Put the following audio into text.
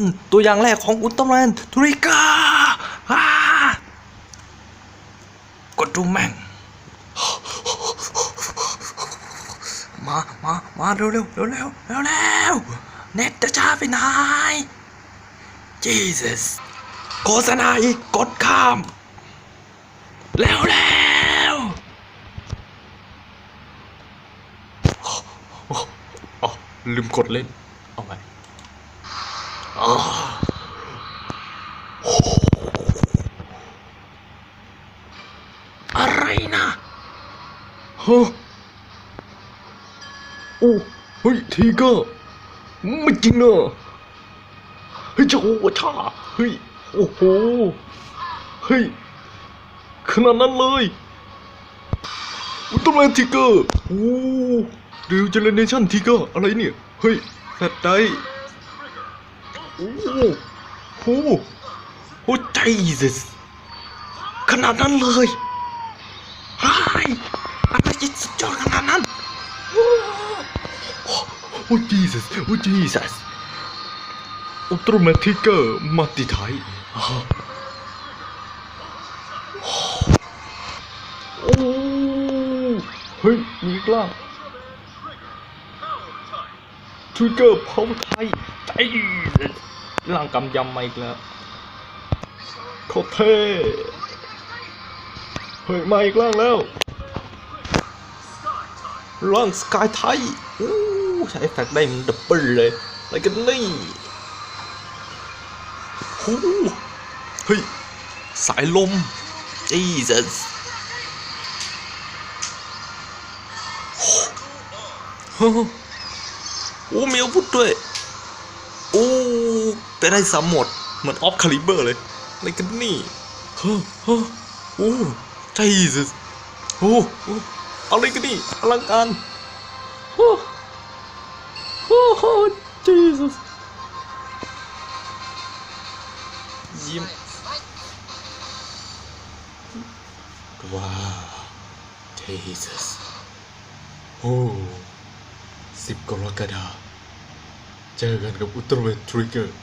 อนตัวอย่างแรกของอุลตร้าแมนทริกาอ่ากดดูแม่ง มา มา มาเร็วเร็วเร็วเร็วเร็วเร็วเน็ตจะช้าไปไหน Jesus โฆษณาอีกกดข้ามแล้วแล้วอ๋อลืมกดเล่น เอาไป อะไรนะฮะโอ้เฮ้ยทีเกอร์ไม่จริงเนอะเฮ้ยเจ้าหัวชาเฮ้ยโอ้โหเฮ้ยขนาดนั้นเลยอุลตร้าแมนทิกเกอร์โอ้เดวเจเนเรชั่นทิกเกอร์อะไรเนี่ย เฮ้ยแฟลชได โอ้โหโอ้โหใจสขนาดนั้นเลยไฮ้ยอะไรจะสุดยอดขนาดนั้น โอ้โอ้ Jesus โอ้ Jesus อุตร้าแมทิกเกอร์มัติไทป์อ่าโอ้เฮ้ยมีกล่า ทริกเกอร์พาวไทยใจล่างกำยำมาอีกแล้วโคตรเท่เฮ้ยมาอีกล่างแล้วล่างสกายไทยโอ้ใช้เอฟเฟกต์ได้มันดับเบิลเลยอะไรกันนี่โอ้เฮ้ย สายลม Jesus โอ้ อาวุธด้วยโอ้เป็นไอ้สามหมด เหมือนออฟคาลิเบอร์เลยอะไรกันนี่เฮ้อเฮ้อโอ้ Jesus โอ้โอ้อะไรกันนี่อลังการโอ้โอ้โอ้ Jesus ยิ้มว้าว Jesus โอ้ สิบกรกฎาคมเจอกันกับอุลตร้าแมนทริกเกอร์